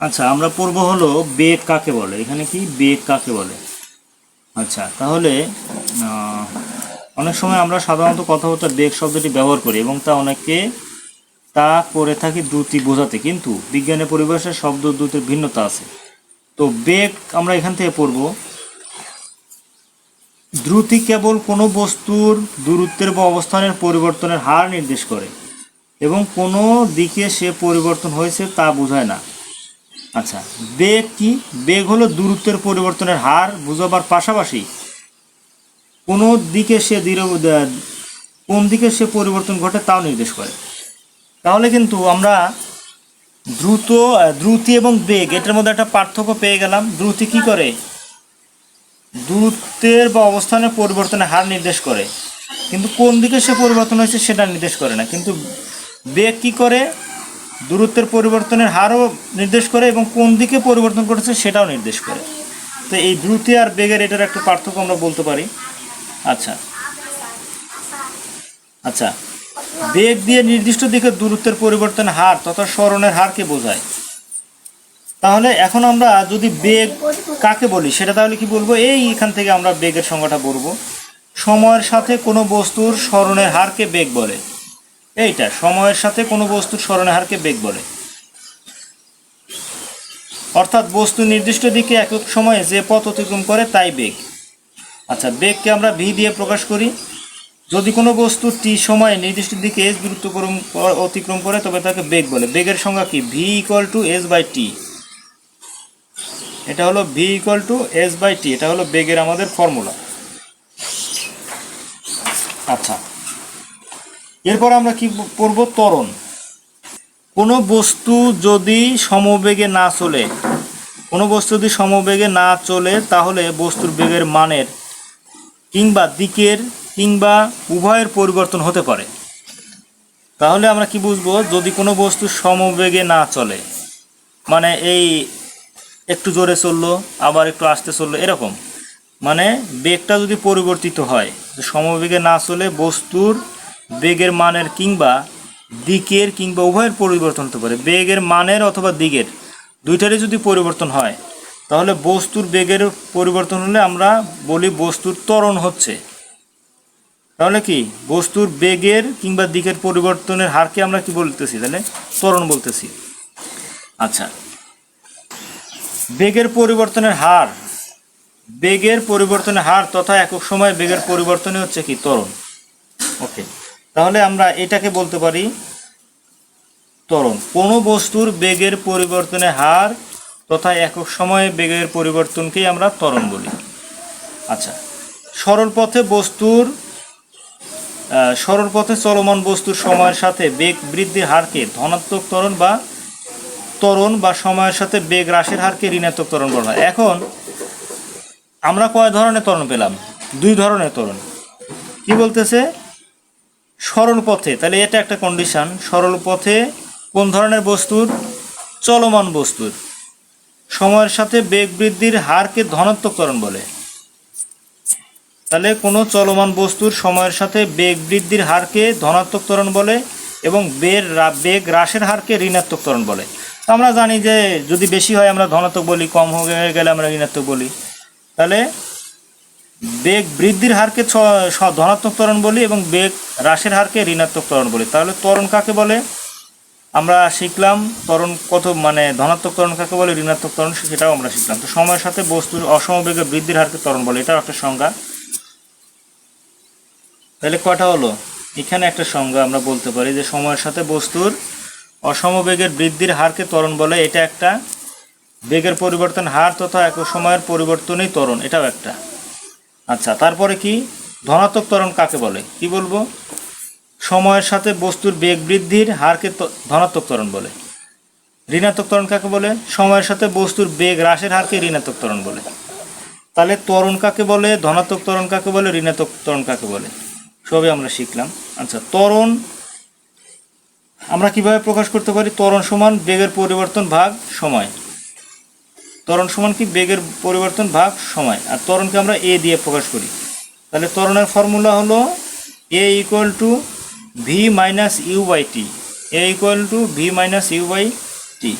আচ্ছা আমরা পড়ব হলো বেগ কাকে বলে? এখানে কি? বেগ কাকে বলে? আচ্ছা তাহলে অনেক সময় আমরা সাধারণত কথাবার্তা বেগ শব্দটি ব্যবহার করি এবং তা অনেকে তা করে থাকি দ্রুতি বোঝাতে, কিন্তু বিজ্ঞানের পরিভাষায় শব্দ দ্রুতের ভিন্নতা আছে। তো বেগ আমরা এখান থেকে পড়ব। দ্রুতি কেবল কোনো বস্তুর দূরত্বের বা অবস্থানের পরিবর্তনের হার নির্দেশ করে এবং কোনো দিকে সে পরিবর্তন হয়েছে তা বোঝায় না। আচ্ছা বেগ কি? বেগ হলো দূরত্বের পরিবর্তনের হার বোঝাবার পাশাপাশি কোনো দিকে সে দৃঢ়, কোন দিকে সে পরিবর্তন ঘটে তাও নির্দেশ করে। তাহলে কিন্তু আমরা দ্রুত, দ্রুতি এবং বেগ এটার মধ্যে একটা পার্থক্য পেয়ে গেলাম। দ্রুতি কি করে? দূরত্বের বা অবস্থানের পরিবর্তনের হার নির্দেশ করে। কিন্তু কোন দিকে সে পরিবর্তন হয়েছে সেটা নির্দেশ করে না। কিন্তু বেগ কি করে? দূরত্বের পরিবর্তনের হারও নির্দেশ করে এবং কোন দিকে পরিবর্তন করেছে সেটাও নির্দেশ করে। তো এই দ্রুতি আর বেগের এটার একটা পার্থক্য আমরা বলতে পারি। আচ্ছা। আচ্ছা। বেগ দিয়ে নির্দিষ্ট দিকে দূরত্বের পরিবর্তনের হার তথা স্মরণের হারকে বোঝায়? তাহলে এখন আমরা যদি বেগ কাকে বলি, সেটা তাহলে কি বলব? এই এখান থেকে আমরা বেগের সংজ্ঞাটা বলব। সময়ের সাথে কোনো বস্তুর স্মরণের হারকে বেগ বলে। এইটা, সময়ের সাথে কোনো বস্তুর স্মরণের হারকে বেগ বলে। অর্থাৎ বস্তু নির্দিষ্ট দিকে একক সময়ে যে পথ অতিক্রম করে তাই বেগ। আচ্ছা বেগকে আমরা ভি দিয়ে প্রকাশ করি। যদি কোনো বস্তু টি সময়ে নির্দিষ্ট দিকে এস দূরত্ব করম- অতিক্রম করে, তবে তাকে বেগ বলে। বেগের সংজ্ঞা কি? V equal to S by T এটা হলো V equal to S by T এটা হলো বেগের আমাদের ফর্মুলা আচ্ছা। এরপর আমরা কি পড়ব? ত্বরণ। কোনো বস্তু যদি সমবেগে না চলে, কোনো বস্তু যদি সমবেগে না চলে, তাহলে বস্তুর বেগের মানের কিংবা দিকের কিংবা উভয়ের পরিবর্তন হতে পারে। তাহলে আমরা কি বুঝব? যদি কোনো বস্তু সমবেগে না চলে মানে এই একটু জোরে চলল, আবার একটু আস্তে চলল, এরকম। মানে বেগটা যদি পরিবর্তিত হয় সমবেগে না চলে বস্তুর বেগের মানের কিংবা দিকের কিংবা উভয়ের পরিবর্তন হতে পারে। বেগের মানের অথবা দিকের দুইটারই যদি পরিবর্তন হয়, তাহলে বস্তুর বেগের পরিবর্তন হলে আমরা বলি বস্তুর ত্বরণ হচ্ছে। তাহলে কি? বস্তুর বেগের কিংবা দিকের পরিবর্তনের হারকে আমরা কি বলতেছি? তাহলে ত্বরণ বলতেছি। আচ্ছা। বেগের পরিবর্তনের হার, বেগের পরিবর্তনের হার তথা একক সময় বেগের পরিবর্তনে হচ্ছে কি? ত্বরণ। ওকে। তাহলে আমরা এটাকে বলতে পারি ত্বরণ। কোনো বস্তুর বেগের পরিবর্তনের হার তথা একক সময়ে বেগের পরিবর্তনকেই আমরা ত্বরণ বলি। আচ্ছা সরল পথে বস্তুর সরল পথে চলমান বস্তুর সময়ের সাথে বেগ বৃদ্ধির হারকে ধনাত্মক ত্বরণ বা ত্বরণ বা সময়ের সাথে বেগ হ্রাসের হারকে ঋণাত্মক ত্বরণ বলা হয়। এখন আমরা কয় ধরনের ত্বরণ পেলাম? দুই ধরনের ত্বরণ। কি বলতেছে? সরল পথে তাহলে এটা একটা কন্ডিশন সরল পথে কোন ধরনের বস্তুর? চলমান বস্তুর। সময়ের সাথে বেগ বৃদ্ধির হারকে ধনাত্মক বলে। তাহলে কোনো চলমান বস্তুর সময়ের সাথে বেগ বৃদ্ধির হারকে ধনাত্মক বলে এবং বের বেগ হ্রাসের হারকে ঋণাত্মক ত্বরণ বলে। তো আমরা জানি যে যদি বেশি হয় আমরা ধনাত্মক বলি, কম হয়ে গেলে আমরা ঋণাত্মক বলি। তাহলে বেগ বৃদ্ধির হারকে ধনাত্মক ত্বরণ বলি এবং বেগ হ্রাসের হারকে ঋণাত্মক ত্বরণ বলি। তাহলে ত্বরণ কাকে বলে? আমরা শিখলাম ত্বরণ কত মানে ধনাত্মক ত্বরণ কাকে বলে, ঋণাত্মক ত্বরণ সেটাও আমরা শিখলাম। তো সময়ের সাথে বস্তুর অসমবেগে বৃদ্ধির হারকে ত্বরণ বলে, এটাও একটা সংজ্ঞা। তাহলে কটা হলো? এখানে একটা সংজ্ঞা আমরা বলতে পারি যে সময়ের সাথে বস্তুর অসমবেগের বৃদ্ধির হারকে ত্বরণ বলে, এটা একটা। বেগের পরিবর্তন হার তথা এক সময়ের পরিবর্তনই ত্বরণ, এটাও একটা। আচ্ছা তারপরে কি? ধনাত্মক ত্বরণ কাকে বলে? কি বলব? সময়ের সাথে বস্তুর বেগ বৃদ্ধির হারকে ধনাত্মক ত্বরণ বলে। ঋণাত্মক ত্বরণ কাকে বলে? সময়ের সাথে বস্তুর বেগ হ্রাসের হারকে ঋণাত্মক ত্বরণ বলে। তাহলে ত্বরণ কাকে বলে? ধনাত্মক ত্বরণ কাকে বলে? ঋণাত্মক ত্বরণ কাকে বলে? সবই আমরা শিখলাম। আচ্ছা ত্বরণ আমরা কীভাবে প্রকাশ করতে পারি? ত্বরণ সমান বেগের পরিবর্তন ভাগ সময়। ত্বরণ সমান কি বেগের পরিবর্তন ভাগ সময়? আর ত্বরণকে আমরা এ দিয়ে প্রকাশ করি। তাহলে ত্বরণের ফর্মুলা হলো A equal to V minus U by T A equal to V minus U by T